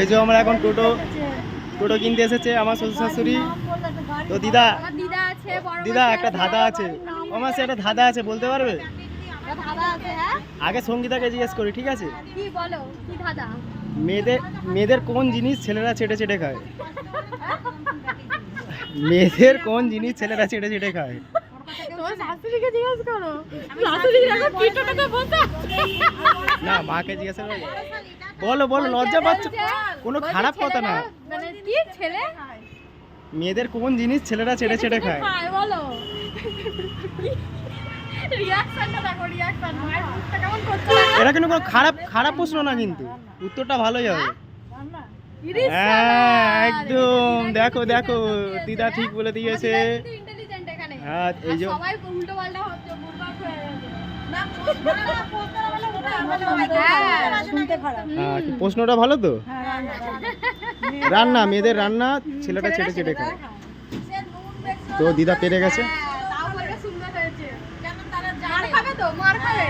এই যে আমরা এখন টোটো টোটো কিনতে এসেছে আমার শ্বশুর শাশুড়ি তো দিদা দিদা, একটা ধাঁধা আছে। আমার সে একটা ধাঁধা আছে, বলতে পারবে? আগে সঙ্গীতাকে জিজ্ঞেস করি, ঠিক আছে? মেয়েদের মেয়েদের কোন জিনিস ছেলেরা চেটে চেটে খায়? মেয়েদের কোন জিনিস ছেলেরা চেটে চেটে খায়? তোমার শাশুড়িকে জিজ্ঞেস করো। শাশুড়ি এখন পিঠোটাতে বসে না মাকে জিজ্ঞাসা করো। বলো বলো লজ্জা পাচ্ছ? কোনো খারাপ কথা না। মানে কি ছেলে? মেয়েদের কোন জিনিস ছেলেরা ছেড়ে ছেড়ে খায়? বলো। এটা কিন্তু কোনো খারাপ খারাপ প্রশ্ন না কিন্তু। উত্তরটা ভালোই হবে। হ্যাঁ? একদম। দেখো দেখো দিদা ঠিক বলে দিয়েছে। হ্যাঁ এই যে সবাই উল্টো পাল্টা হচ্ছে বুড়বাক হয়ে গেছে। হ্যাঁ হ্যাঁ, প্রশ্নটা ভালো তো? রান্না মেয়েদের রান্না ছেলেটা ছেটে ছেটে খায়। তো দিদা পেরে গেছে? তাও সুন্দর হয়েছে। কেন তারা মার খাবে তো? মার খাবে?